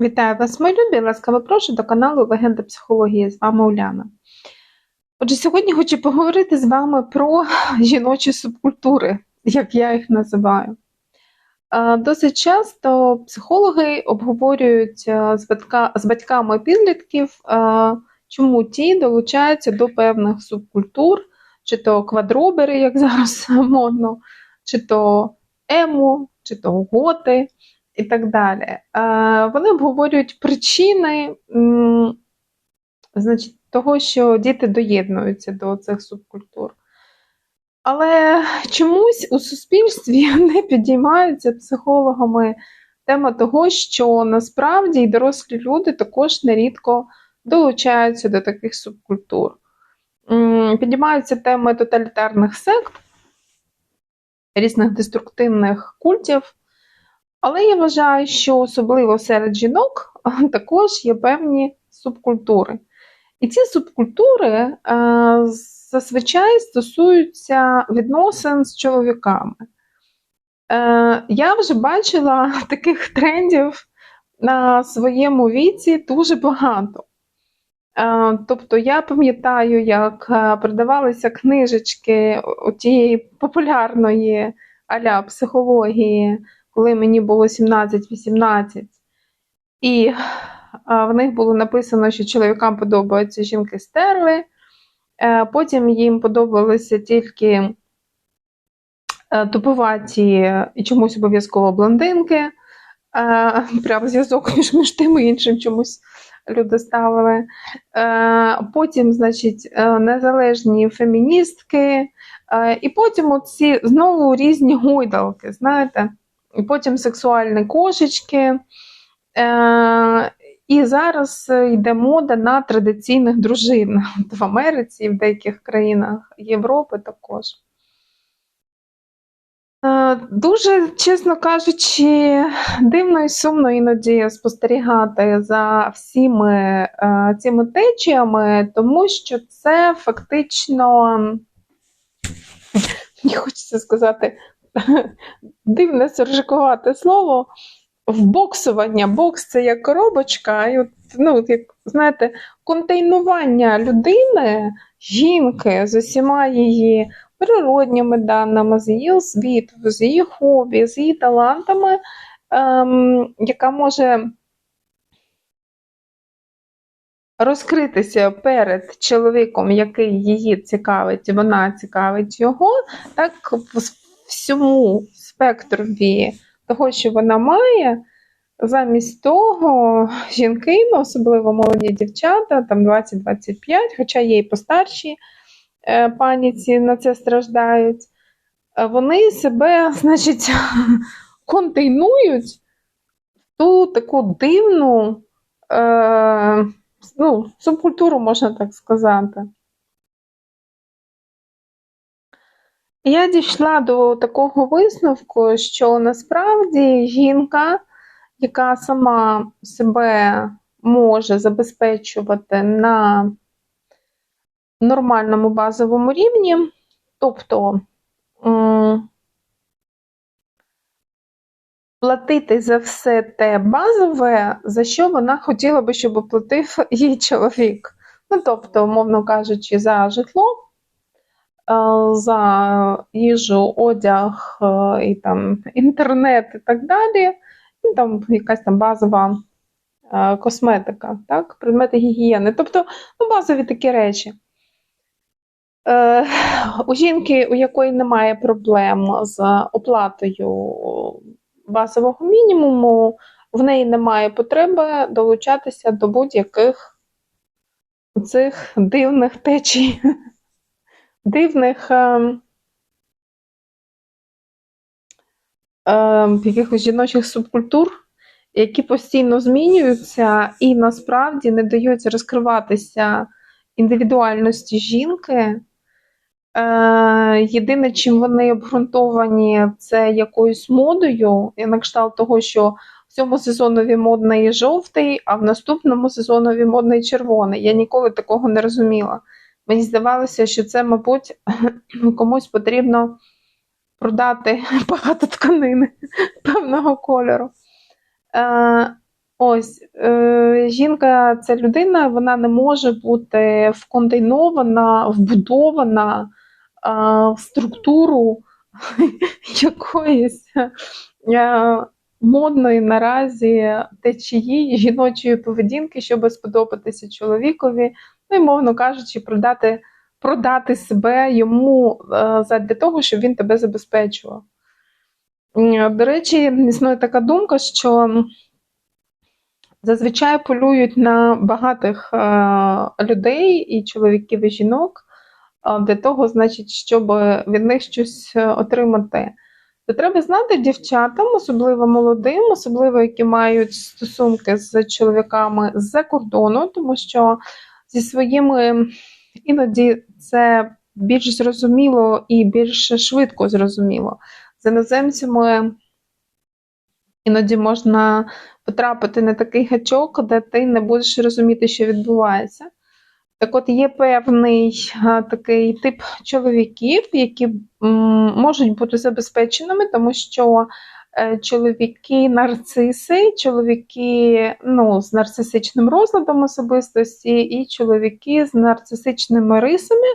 Вітаю вас, мої любі! Ласкаво прошу до каналу Легенда психології. З вами Уляна. Отже, сьогодні хочу поговорити з вами про жіночі субкультури, як я їх називаю. Е, Досить часто психологи обговорюють е, з, батька, з батьками підлітків, е, чому ті долучаються до певних субкультур, чи то квадробери, як зараз модно, чи то емо, чи то готи і так далі. Е, Вони обговорюють причини значить, того, що діти доєднуються до цих субкультур. Але чомусь у суспільстві не підіймаються психологами тема того, що насправді і дорослі люди також нерідко долучаються до таких субкультур. Підіймаються теми тоталітарних сект, різних деструктивних культів. Але я вважаю, що особливо серед жінок також є певні субкультури. І ці субкультури е, зазвичай стосуються відносин з чоловіками. Е, я вже бачила таких трендів на своєму віці дуже багато. Е, тобто я пам'ятаю, як продавалися книжечки тієї популярної аля психології коли мені було 17-18, і в них було написано, що чоловікам подобаються жінки стерли, е, потім їм подобалися тільки е, тупуваті і чомусь обов'язково блондинки. Е, Прям зв'язок між, між тим і іншим чомусь люди ставили. Е, Потім, значить, е, незалежні феміністки, е, і потім оці знову різні гойдалки, знаєте. Потім сексуальні кошечки. Е, І зараз йде мода на традиційних дружин в Америці і в деяких країнах Європи також. Е, Дуже, чесно кажучи, дивно і сумно іноді спостерігати за всіми е, цими течіями, тому що це фактично, мені хочеться сказати, дивне сержикувате слово. Вбоксування. Бокс це як коробочка, і от, ну, як, знаєте, контейнування людини, жінки з усіма її природніми даними, з її освітою, з її хобі, з її талантами, ем, яка може розкритися перед чоловіком, який її цікавить, вона цікавить його, так всьому спектрові того, що вона має, замість того, жінки, ну, особливо молоді дівчата, там 20-25, хоча є і постарші е, паніці на це страждають, е, вони себе, значить, контейнують в ту таку дивну е, ну, субкультуру, можна так сказати. Я дійшла до такого висновку, що насправді жінка, яка сама себе може забезпечувати на нормальному базовому рівні, тобто платити за все те базове, за що вона хотіла би, щоб платив їй чоловік. Ну, тобто, умовно кажучи, за житло. Е, за їжу, одяг е, і там інтернет і так далі, і там якась там базова е, косметика, так, предмети гігієни. Тобто ну, базові такі речі. У жінки, у якої немає проблем з оплатою базового мінімуму, в неї немає потреби долучатися до будь-яких цих дивних течій дивних е, е, якихось жіночих субкультур, які постійно змінюються і насправді не дають розкриватися індивідуальності жінки. Е, Єдине, чим вони обґрунтовані, це якоюсь модою, і на кшталт того, що в цьому сезонові модний жовтий, а в наступному сезонові модний червоний. Я ніколи такого не розуміла. Мені здавалося, що це, мабуть, комусь потрібно продати багато тканини певного кольору. Е, Ось е, жінка це людина, вона не може бути вконтейнована, вбудована е, в структуру якоїсь е, модної наразі течії жіночої поведінки, щоб сподобатися чоловікові, ну і, мовно кажучи, продати, продати себе йому е, задля того, щоб він тебе забезпечував. До речі, існує така думка, що зазвичай полюють на багатих е, людей, і чоловіків, і жінок, е, для того, значить, щоб від них щось е, отримати. То треба знати дівчатам, особливо молодим, особливо які мають стосунки з чоловіками з-за кордону, тому що зі своїми іноді це більш зрозуміло і більш швидко зрозуміло. З іноземцями іноді можна потрапити на такий гачок, де ти не будеш розуміти, що відбувається. Так от є певний а, такий тип чоловіків, які м, можуть бути забезпеченими, тому що чоловіки нарциси, чоловіки ну, з нарцисичним розладом особистості, і чоловіки з нарцисичними рисами,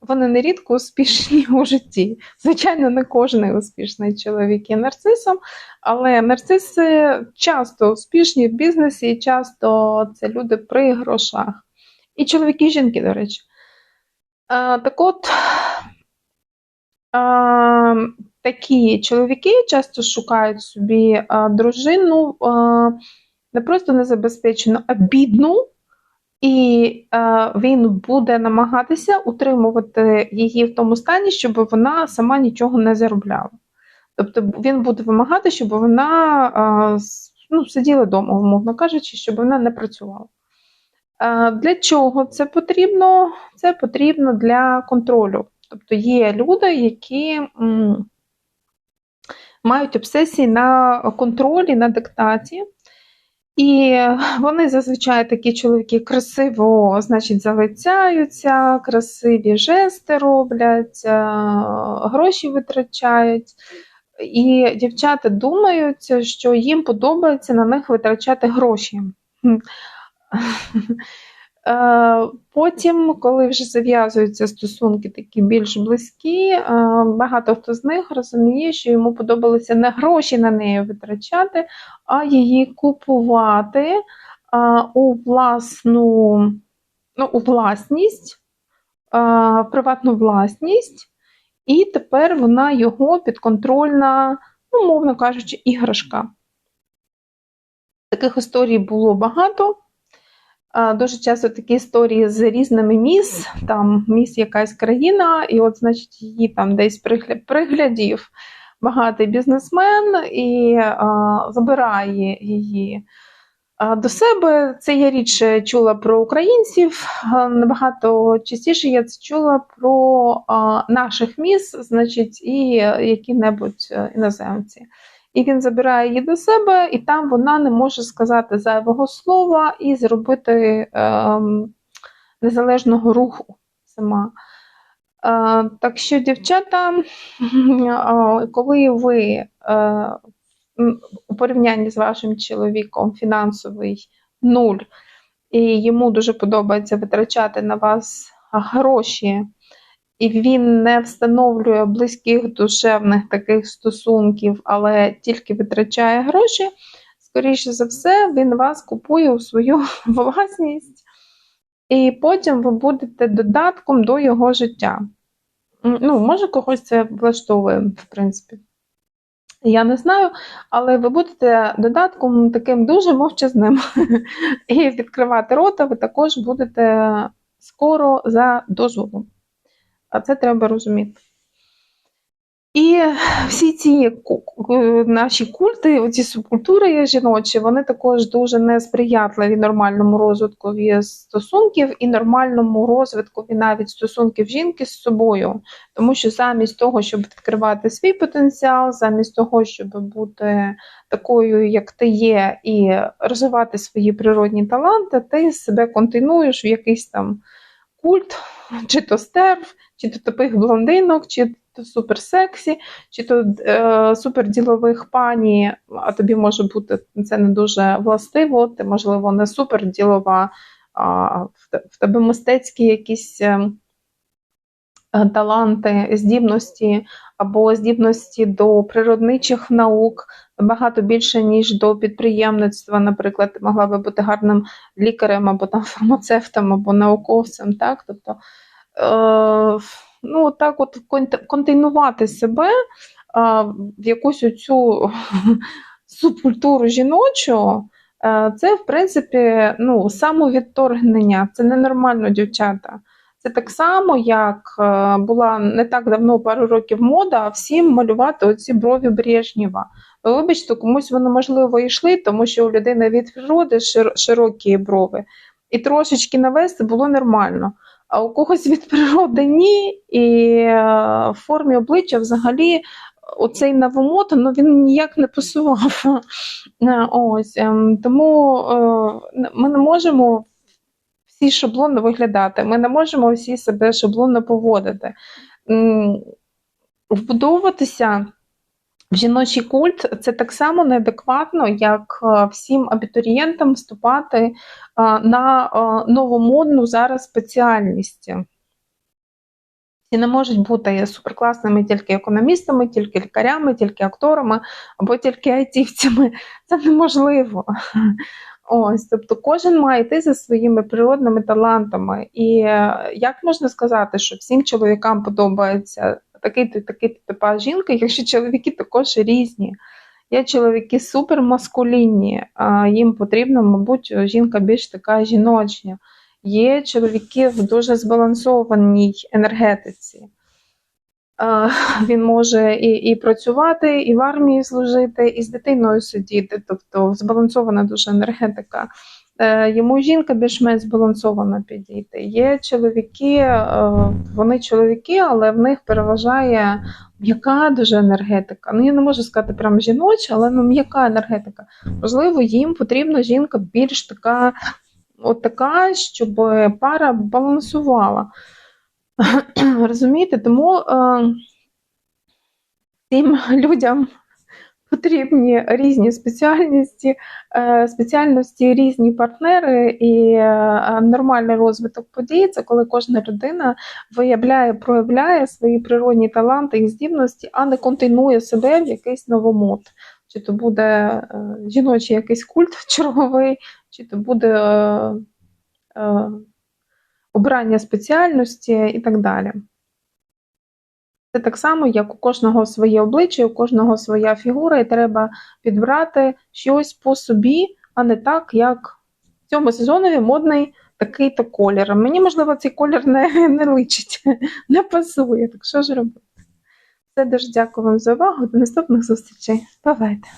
вони нерідко успішні у житті. Звичайно, не кожен успішний чоловік є нарцисом, але нарциси часто успішні в бізнесі, і часто це люди при грошах. І чоловіки, і жінки, до речі. А, так от, а, такі чоловіки часто шукають собі дружину не просто незабезпечену, а бідну, і він буде намагатися утримувати її в тому стані, щоб вона сама нічого не заробляла. Тобто він буде вимагати, щоб вона ну, сиділа вдома, умовно кажучи, щоб вона не працювала. Для чого це потрібно? Це потрібно для контролю. Тобто є люди, які мають обсесії на контролі, на диктаті. І вони зазвичай такі чоловіки красиво, значить, залицяються, красиві жести роблять, е, гроші витрачають. І дівчата думають, що їм подобається на них витрачати гроші. Е, Потім, коли вже зав'язуються стосунки такі більш близькі, е, багато хто з них розуміє, що йому подобалося не гроші на неї витрачати, а її купувати е, у власну, ну, у власність, в приватну власність, і тепер вона його підконтрольна, ну, мовно кажучи, іграшка. Таких історій було багато. Дуже часто такі історії з різними міс, там міс якась країна, і от, значить, її там десь пригля- приглядів багатий бізнесмен і а, забирає її до себе. Це я рідше чула про українців. Набагато частіше я це чула про наших міс, значить, і які-небудь е, іноземці. І він забирає її до себе, і там вона не може сказати зайвого слова і зробити ем, незалежного руху сама. Е, так що, дівчата, е, коли ви е, у порівнянні з вашим чоловіком фінансовий нуль, і йому дуже подобається витрачати на вас гроші, і він не встановлює близьких душевних таких стосунків, але тільки витрачає гроші, скоріше за все, він вас купує у свою власність, і потім ви будете додатком до його життя. Ну, може, когось це влаштовує, в принципі. Я не знаю, але ви будете додатком таким дуже мовчазним. І відкривати рота ви також будете скоро за дозволом. А це треба розуміти. І всі ці наші культи, оці субкультури жіночі, вони також дуже несприятливі нормальному розвитку стосунків і нормальному розвитку навіть стосунків жінки з собою. Тому що замість того, щоб відкривати свій потенціал, замість того, щоб бути такою, як ти є, і розвивати свої природні таланти, ти себе континуєш в якийсь там культ, чи то стерв, чи то тупих блондинок, чи то супер сексі, чи то е, супер ділових пані, а тобі може бути це не дуже властиво, ти, можливо, не супер ділова, а в в тебе мистецькі якісь. е, е, таланти, здібності або здібності до природничих наук набагато більше, ніж до підприємництва. Наприклад, могла би бути гарним лікарем або там фармацевтом, або науковцем. Так? Тобто, е, ну, так от кон- контейнувати себе е, в якусь оцю субкультуру жіночу. е, Це, в принципі, ну, самовідторгнення. Це ненормально, дівчата. Це так само, як е, була не так давно, пару років мода, всім малювати оці брові Брежнєва. Ви вибачте, комусь вони можливо йшли, тому що у людини від природи широкі брови. І трошечки навести було нормально. А у когось від природи ні, і е, в формі обличчя взагалі оцей новомод, ну він ніяк не пасував. Е, Ось ем, тому ми не можемо всі шаблонно виглядати. Ми не можемо всі себе шаблонно поводити. Вбудовуватися в жіночий культ це так само неадекватно, як е, всім абітурієнтам вступати е, на е, новомодну зараз спеціальність. Всі не можуть бути суперкласними тільки економістами, тільки лікарями, тільки акторами або тільки айтівцями. Це неможливо. Ось, тобто кожен має йти за своїми природними талантами. І е, як можна сказати, що всім чоловікам подобається такий то такий типа жінка, якщо чоловіки також різні. Є чоловіки супермаскулінні, їм потрібно, мабуть, жінка більш така жіночня. Є чоловіки в дуже збалансованій енергетиці. Е, Він може і, і працювати, і в армії служити, і з дитиною сидіти, тобто збалансована дуже енергетика. Е, Йому жінка більш-менш збалансовано підійти. Є чоловіки, е, вони чоловіки, але в них переважає м'яка дуже енергетика. Ну, я не можу сказати прям жіноча, але ну, м'яка енергетика. Можливо, їм потрібна жінка більш така, от така, щоб пара балансувала. Розумієте? Тому е, цим людям потрібні різні спеціальності, е, спеціальності, різні партнери і е, нормальний розвиток подій це коли кожна людина виявляє, проявляє свої природні таланти і здібності, а не контейнує себе в якийсь новомод. Чи то буде е, жіночий якийсь культ черговий, чи то буде е, е, обрання спеціальності і так далі. Це так само, як у кожного своє обличчя, у кожного своя фігура, і треба підбрати щось по собі, а не так, як в цьому сезонові модний такий-то колір. Мені, можливо, цей колір не, не личить, не пасує. Так що ж робити? Все дуже дякую вам за увагу. До наступних зустрічей. Бувайте!